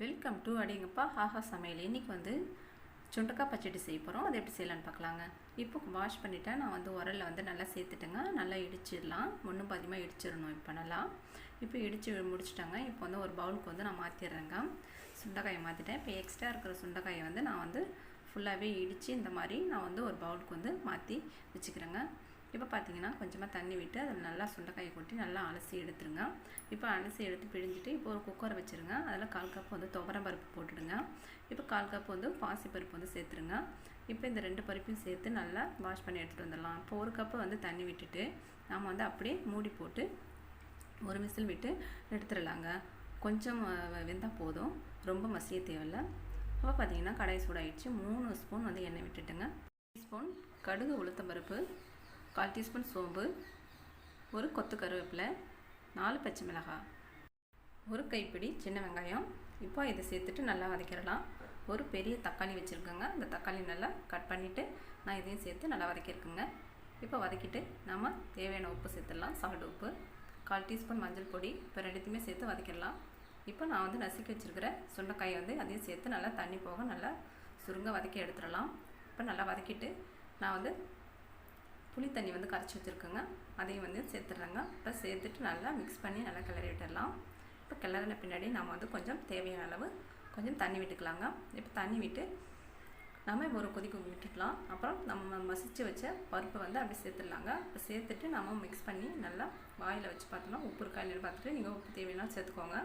Welcome to அடிங்கப்பா ஆஹா சமையல். இன்றைக்கி வந்து சுண்டக்காய் பச்சடி செய்ய போகிறோம் அதை எப்படி செய்யலான்னு பார்க்கலாங்க. இப்போ வாஷ் பண்ணிவிட்டேன் நான் வந்து உரலில் வந்து நல்லா சேர்த்துட்டேங்க. நல்லா இடிச்சிடலாம். ஒன்றும் பாதிமாக இடிச்சிடணும் இப்போ நல்லா. இப்போ இடித்து முடிச்சிட்டாங்க. இப்போ வந்து ஒரு பவுலுக்கு வந்து நான் மாற்றிடுறேங்க சுண்டைக்காயை மாற்றிட்டேன் இப்போ எக்ஸ்ட்ரா இருக்கிற சுண்டைக்காயை வந்து நான் வந்து ஃபுல்லாகவே இடித்து இந்த மாதிரி நான் வந்து ஒரு பவுலுக்கு வந்து மாற்றி வச்சுக்கிறேங்க. இப்போ பார்த்தீங்கன்னா கொஞ்சமாக தண்ணி விட்டு அதில் நல்லா சுண்டைக்காயை கொட்டி நல்லா அலசி எடுத்துருங்க. இப்போ அலசி எடுத்து பிழிஞ்சிட்டு இப்போ ஒரு குக்கரை வச்சுருங்க. அதில் கால் கப் வந்து துவரம் பருப்பு போட்டுடுங்க. இப்போ கால் கப் வந்து பாசி பருப்பு வந்து சேர்த்துருங்க. இப்போ இந்த ரெண்டு பருப்பையும் சேர்த்து நல்லா வாஷ் பண்ணி எடுத்துகிட்டு வந்துடலாம். இப்போ ஒரு கப்பு வந்து தண்ணி விட்டுட்டு நாம் வந்து அப்படியே மூடி போட்டு ஒரு விசில் விட்டு எடுத்துடலாங்க. கொஞ்சம் வெந்தால் போதும். ரொம்ப மசிய தேவையில்லை. இப்போ பார்த்தீங்கன்னா கடாய் சூடாயிடுச்சு. மூணு ஸ்பூன் வந்து எண்ணெய் விட்டுட்டுங்க. ஸ்பூன் கடுகு உளுத்தம் பருப்பு கால் டீஸ்பூன் சோம்பு ஒரு கொத்து கருவேப்பிலை நாலு பச்சை மிளகாய் ஒரு கைப்பிடி சின்ன வெங்காயம். இப்போ இதை சேர்த்துட்டு நல்லா வதக்கிடலாம். ஒரு பெரிய தக்காளி வச்சுருக்கோங்க. அந்த தக்காளி நல்லா கட் பண்ணிவிட்டு நான் இதையும் சேர்த்து நல்லா வதக்கியிருக்குங்க. இப்போ வதக்கிட்டு நம்ம தேவையான உப்பு சேர்த்துடலாம். சால்ட் உப்பு கால் டீஸ்பூன் மஞ்சள் பொடி இப்போ ரெண்டுத்தையுமே சேர்த்து வதக்கிடலாம். இப்போ நான் வந்து நசுக்கி வச்சுருக்கிற சுண்டைக்காயை வந்து அதையும் சேர்த்து நல்லா தண்ணி போக நல்லா சுருங்க வதக்கி எடுத்துடலாம். இப்போ நல்லா வதக்கிட்டு நான் வந்து புளி தண்ணி வந்து கரைச்சி வச்சுருக்கோங்க. அதையும் வந்து சேர்த்துட்றாங்க. இப்போ சேர்த்துட்டு நல்லா மிக்ஸ் பண்ணி நல்லா கிளறி விட்டுடலாம். இப்போ கிளறின பின்னாடி நம்ம வந்து கொஞ்சம் தேவையான அளவு கொஞ்சம் தண்ணி விட்டுக்கலாங்க. இப்போ தண்ணி விட்டு நம்ம ஒரு கொதிக்க விட்டுக்கலாம் அப்புறம் நம்ம மசிச்சு வச்ச பருப்பை வந்து அப்படி சேர்த்துடலாங்க. இப்போ சேர்த்துட்டு நம்ம மிக்ஸ் பண்ணி நல்லா வாயில் வச்சு பார்த்தோம்னா உப்பு இருக்கா பார்த்துட்டு நீங்கள் உப்பு தேவையான சேர்த்துக்கோங்க.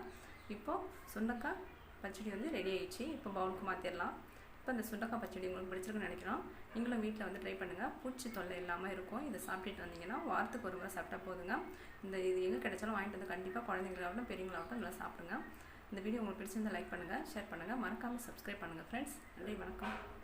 இப்போது சுண்டக்காய் பச்சடி வந்து ரெடி ஆயிடுச்சு. இப்போ பவுலுக்கு மாற்றிடலாம் இப்போ இந்த சுண்டக்காய் பச்சடி உங்களுக்கு பிடிச்சிருக்குன்னு நினைக்கிறோம். நீங்களும் வீட்டில் வந்து ட்ரை பண்ணுங்கள் பூச்சி தொல்லை இல்லாமல் இருக்கும். இதை சாப்பிட்டுட்டு வந்தீங்கன்னா வாரத்துக்கு ஒரு முறை சாப்பிட்டா போதுங்க. இந்த இது எங்கே கிடைச்சாலும் வாங்கிட்டு வந்து கண்டிப்பாக குழந்தைங்களாகட்டும் பெரியவங்களாகட்டும் நல்லா சாப்பிடுங்க. இந்த வீடியோ உங்களுக்கு பிடிச்சிருந்தால் லைக் பண்ணுங்கள் ஷேர் பண்ணுங்கள் மறக்காமல் சப்ஸ்கிரைப் பண்ணுங்கள் ஃப்ரெண்ட்ஸ் நன்றி வணக்கம்.